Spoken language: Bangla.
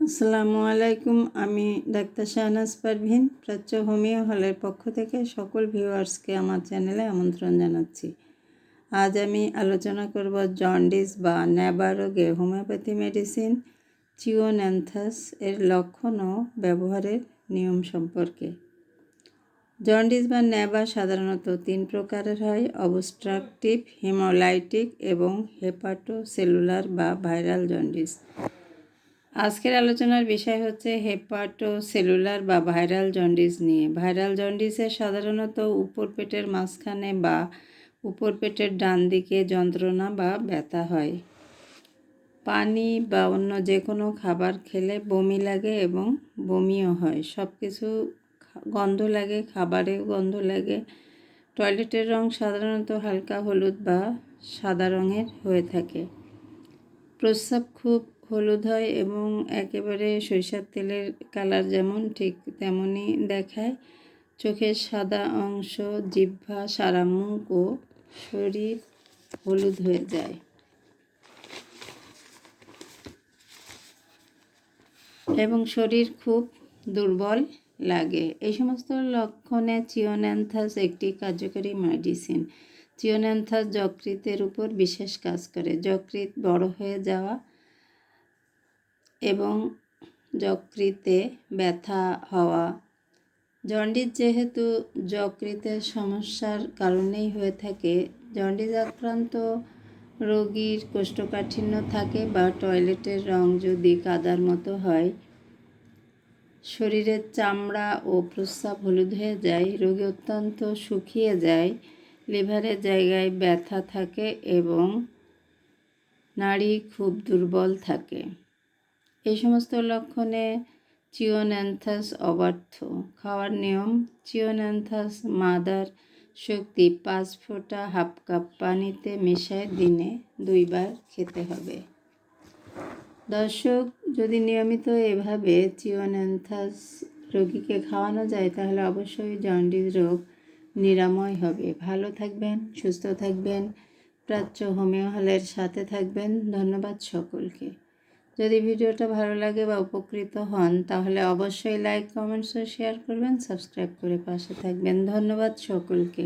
আসসালামু আলাইকুম, আমি ডাক্তার শাহনাজ পারভিন, প্রাচ্য হোমিও হলের পক্ষ থেকে সকল ভিউয়ার্সকে আমার চ্যানেলে আমন্ত্রণ জানাচ্ছি। আজ আমি আলোচনা করব জন্ডিস বা ন্যাবা রোগে হোমিওপ্যাথি মেডিসিন, চিওন্যান্থাস এর লক্ষণ ও ব্যবহারের নিয়ম সম্পর্কে। জন্ডিস বা ন্যাবা সাধারণত তিন প্রকারের হয়, অবস্ট্রাকটিভ, হিমোলাইটিক এবং হেপাটোসেলুলার বা ভাইরাল জন্ডিস। আজকের আলোচনার বিষয় হচ্ছে হেপাটো সেলুলার বা ভাইরাল জন্ডিস নিয়ে। ভাইরাল জন্ডিসে সাধারণত উপর পেটের মাঝখানে বা উপর পেটের ডান দিকে যন্ত্রণা বা ব্যথা হয়। পানি বা অন্য যে কোনো খাবার খেলে বমি লাগে এবং বমিও হয়। সব কিছু গন্ধ লাগে, খাবারেও গন্ধ লাগে। টয়লেটের রং সাধারণত হালকা হলুদ বা সাদা রঙের হয়ে থাকে। প্রস্রাব খুব হলুদ হয় এবং একেবারে সরিষার তেলের কালার যেমন ঠিক তেমনই দেখায়। চোখের সাদা অংশ, জিহ্বা সারা মুখ ও শরীর হলুদ হয়ে যায়। এবং শরীর খুব দুর্বল লাগে। এই সমস্ত লক্ষণে চিওন্যান্থাস একটি কার্যকরী মেডিসিন। চিওন্যান্থাস যকৃতের উপর বিশেষ কাজ করে। যকৃত বড় হয়ে যাওয়া এবং যকৃতে ব্যথা হওয়া। জন্ডিস যেহেতু যকৃতের সমস্যার কারণেই হয়ে থাকে, জন্ডিস আক্রান্ত রোগীর কোষ্ঠকাঠিন্য থাকে বা টয়লেটের রং যদি কাদার মতো হয়, শরীরের চামড়া ও প্রস্রাব হলুদ হয়ে যায়, রোগী অত্যন্ত শুকিয়ে যায়, লিভারের জায়গায় ব্যথা থাকে এবং নাড়ি খুব দুর্বল থাকে। এই সমস্ত লক্ষণে চিওন্যান্থাস অবার্থ খাওয়ার নিয়ম, চিওন্যান্থাস মাদার শক্তি পাঁচ ফোঁটা হাফ কাপ পানিতে মিশায় দিনে দুইবার খেতে হবে। দর্শক, যদি নিয়মিত এভাবে চিওন্যান্থাস রোগীকে খাওয়ানো যায়, তাহলে অবশ্যই জন্ডিস রোগ নিরাময় হবে। ভালো থাকবেন, সুস্থ থাকবেন, প্রাচ্য হোমিও হলের সাথে থাকবেন। ধন্যবাদ সকলকে। যদি ভিডিওটা ভালো লাগে বা উপকৃত হন, তাহলে অবশ্যই লাইক কমেন্টস ও শেয়ার করবেন সাবস্ক্রাইব করে পাশে থাকবেন। ধন্যবাদ সকলকে।